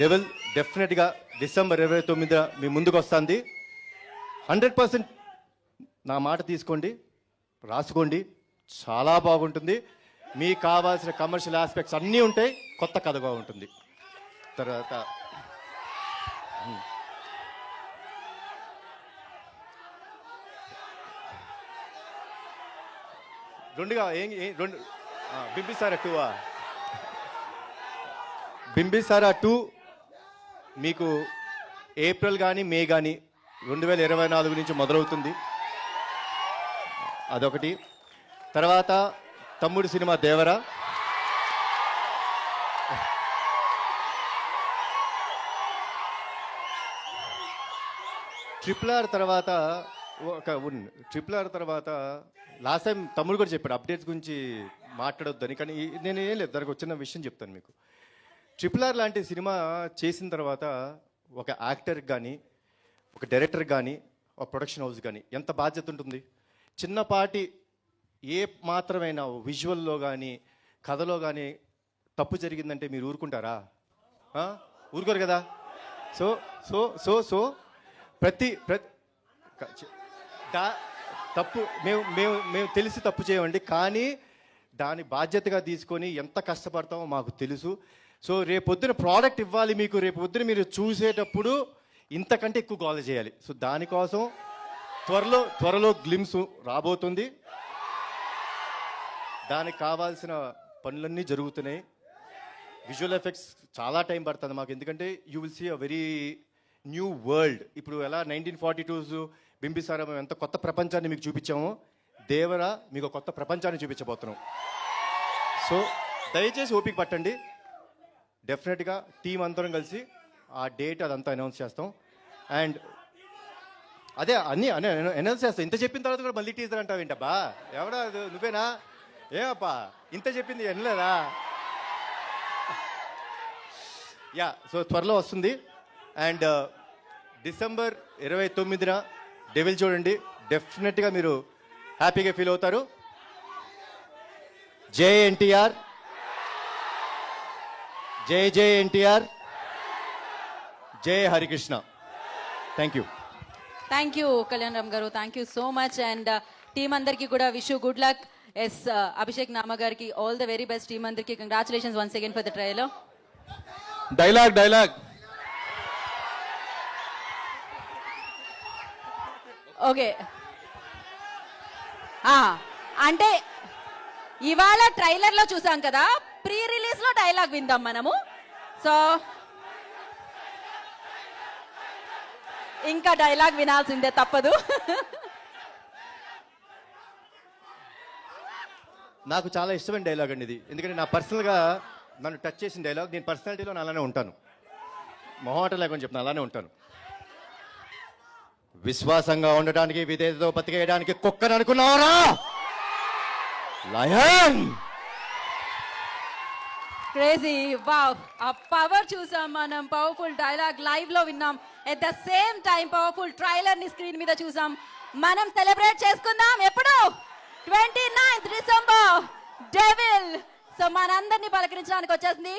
Devil డెఫినెట్గా December ఇరవై తొమ్మిది మీ ముందుకు వస్తుంది. హండ్రెడ్ పర్సెంట్ నా మాట తీసుకోండి రాసుకోండి. చాలా బాగుంటుంది. మీకు కావాల్సిన కమర్షియల్ ఆస్పెక్ట్స్ అన్నీ ఉంటాయి. కొత్త కథగా ఉంటుంది. తర్వాత రెండుగా ఏం రెండు బింబిసారా టూవా? బింబిసారా టూ మీకు ఏప్రిల్ కానీ మే కానీ రెండు వేల ఇరవై నాలుగు నుంచి మొదలవుతుంది. అదొకటి. తర్వాత తమ్ముడు సినిమా దేవరా. ట్రిపుల్ ఆర్ తర్వాత ఒక ట్రిపుల్ ఆర్ తర్వాత లాస్ట్ టైం తమ్ముడు కూడా చెప్పాడు అప్డేట్స్ గురించి మాట్లాడొద్దని. కానీ నేను ఏం లేదు దానికి వచ్చిన విషయం చెప్తాను మీకు. ట్రిపుల్ ఆర్ లాంటి సినిమా చేసిన తర్వాత ఒక యాక్టర్ కానీ ఒక డైరెక్టర్ కానీ ఒక ప్రొడక్షన్ హౌస్ కానీ ఎంత బాధ్యత ఉంటుంది? చిన్నపాటి ఏ మాత్రమైనా విజువల్లో కానీ కథలో కానీ తప్పు జరిగిందంటే మీరు ఊరుకుంటారా? ఊరుకోరు కదా? సో సో సో సో ప్రతి ప్రతి దా తప్పు మేము మేము మేము తెలిసి తప్పు చేయమండి. కానీ దాని బాధ్యతగా తీసుకొని ఎంత కష్టపడతామో మాకు తెలుసు. సో రేపొద్దున ప్రోడక్ట్ ఇవ్వాలి మీకు రేపు పొద్దున మీరు చూసేటప్పుడు ఇంతకంటే ఎక్కువ గోల చేయాలి. సో దానికోసం త్వరలో త్వరలో గ్లిమ్స్ రాబోతుంది. దానికి కావాల్సిన పనులన్నీ జరుగుతున్నాయి. విజువల్ ఎఫెక్ట్స్ చాలా టైం పడుతుంది మాకు. ఎందుకంటే you will see a very new world ఇప్పుడు ఎలా నైన్టీన్ ఫార్టీ టూస్ బింబిసారా మేము ఎంత కొత్త ప్రపంచాన్ని మీకు చూపించామో దేవరా మీకు కొత్త ప్రపంచాన్ని చూపించబోతున్నాం. సో దయచేసి ఓపిక పట్టండి. డెఫినెట్గా టీం అందరం కలిసి ఆ డేట్ అదంతా అనౌన్స్ చేస్తాం. అండ్ అదే అన్ని అనే అనౌన్స్ చేస్తాం. ఇంత చెప్పిన తర్వాత కూడా మళ్ళీ టీజర్ అంటావు ఏంటబ్బా? ఎవడా నువ్వేనా? ఏమప్పా ఇంత చెప్పింది వినలేదా? యా సో త్వరలో వస్తుంది. అండ్ డిసెంబర్ uh, ఇరవై తొమ్మిదిన డెవిల్ చూడండి. డెఫినెట్గా మీరు హ్యాపీగా ఫీల్ అవుతారు. జేఎన్టీఆర్ జై జై ఎన్టీఆర్. జై Harikrishna. Thank you thank you Kalyan Ram గారు thank you so much and team అందరికి కూడా wish good luck yes Abhishek Nama గారికి all the very best team అందరికి congratulations once again for the trial dialogue dialogue okay అంటే ఇవాళ ట్రైలర్లో చూసాం కదా? ప్రీ డైలాగ్ విందాం మనము. సో ఇంకా డైలాగ్ వినాల్సిందే తప్పదు. నాకు చాలా ఇష్టమైన డైలాగ్ అండి ఇది. ఎందుకంటే నా పర్సనల్గా నన్ను టచ్ చేసిన డైలాగ్ నేను పర్సనాలిటీలో నేను అలానే ఉంటాను. మొహమాట లేకుండా చెప్తాను అలానే ఉంటాను. విశ్వాసంగా ఉండటానికి విధేయతతో బతికేయడానికి కుక్కను అనుకున్నావరా లయన్ క్రేజీ వావ్ ఆ పవర్ చూసాం మనం. పవర్ఫుల్ డైలాగ్ లైవ్లో విన్నాం. At the same time powerful ట్రైలర్ని screen మీద చూసాం. మనం సెలబ్రేట్ చేసుకుందాం ఎప్పుడు? Twenty ninth December devil so మనందరినీ పలకరించడానికి వచ్చేసింది.